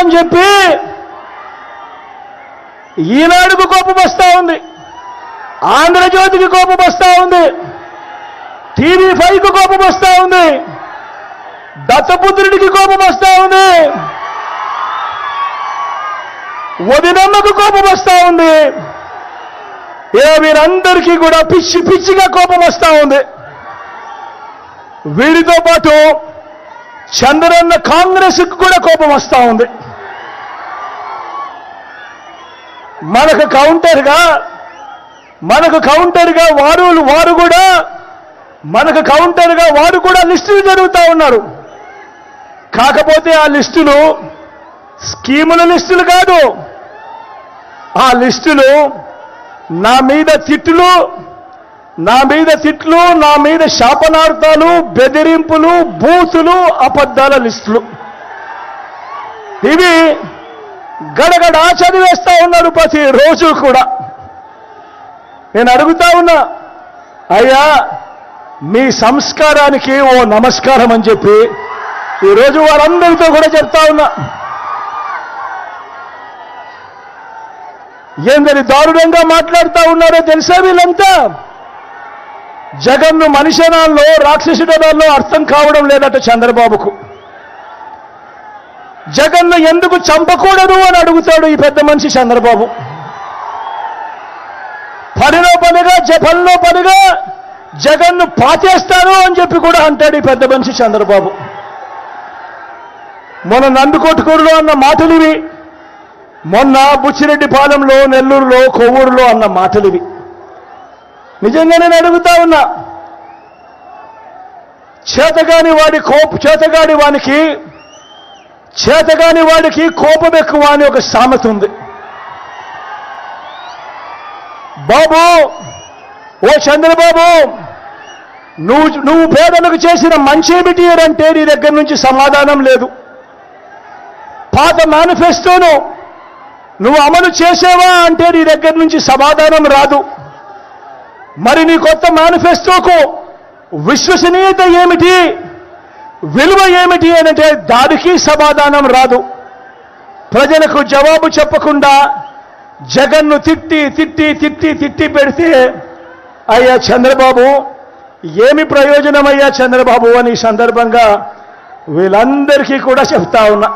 అని చెప్పి ఈనాడుకు కోపం వస్తా ఉంది. ఆంధ్రజ్యోతికి కోపం వస్తా ఉంది. టీవీ ఫైవ్కు కోపం వస్తా ఉంది. దత్తపుత్రుడికి కోపం వస్తా ఉంది. వదినమ్మకు కోపం వస్తూ ఉంది. ఇలా వీరందరికీ కూడా పిచ్చి పిచ్చిగా కోపం వస్తా ఉంది. వీరితో పాటు చంద్రన్న కాంగ్రెస్ కూడా కోపం వస్తా ఉంది. మనకు కౌంటర్గా మనకు కౌంటర్గా వారు వారు కూడా మనకు కౌంటర్గా వారు కూడా లిస్టులు జరుగుతూ ఉన్నారు. కాకపోతే ఆ లిస్టులు స్కీముల లిస్టులు కాదు. ఆ లిస్టులు నా మీద తిట్లు నా మీద తిట్లు నా మీద శాపనార్థాలు బెదిరింపులు బూతులు అబద్ధాల లిస్టులు. ఇవి గడగడ చదివేస్తా ఉన్నారు ప్రతి రోజు కూడా. నేను అడుగుతా ఉన్నా అయ్యా మీ సంస్కారానికి ఓ నమస్కారం అని చెప్పి ఈరోజు వారందరితో కూడా చెప్తా ఉన్నా. ఏందని దారుణంగా మాట్లాడుతూ ఉన్నారో తెలుసా వీళ్ళంతా? జగన్ను మనిషనాల్లో రాక్షసుడనాల్లో అర్థం కావడం లేదట చంద్రబాబుకు. జగన్ను ఎందుకు చంపకూడదు అని అడుగుతాడు ఈ పెద్ద మనిషి చంద్రబాబు. పనిలో పనిగా జ- పనిలో పనిగా జగన్ను పాతేస్తాను అని చెప్పి కూడా అంటాడు ఈ పెద్ద మనిషి చంద్రబాబు. మొన్న నందుకొట్టుకూరులో అన్న మాటలు ఇవి మొన్న బుచ్చిరెడ్డిపాలెంలో నెల్లూరులో కొవ్వూరులో అన్న మాటలు ఇవి నిజంగా నేను అడుగుతా ఉన్నా చేతగాని వాడి కోపు చేతగాని వానికి చేతగాని వాడికి కోపం ఎక్కువ అని ఒక సామెత ఉంది. బాబు ఓ చంద్రబాబు నువ్వు నువ్వు పేదలకు చేసిన మంచి ఏమిటి అంటే నీ దగ్గర నుంచి సమాధానం లేదు. పాత మేనిఫెస్టోను నువ్వు అమలు చేసావా అంటే నీ దగ్గర నుంచి సమాధానం రాదు. మరి నీ కొత్త మేనిఫెస్టోకు విశ్వసనీయత ఏమిటి? విలువ ఏమిటి అంటే దానికి సమాధానం రాదు. ప్రజలకు జవాబు చెప్పకుండా జగన్ను తిట్టి తిట్టి తిట్టి తిట్టి పెడితే అయ్యా చంద్రబాబు ఏమి ప్రయోజనం అయ్యా చంద్రబాబు అని సందర్భంగా వీళ్ళందరికీ కూడా చెప్తా ఉన్నా.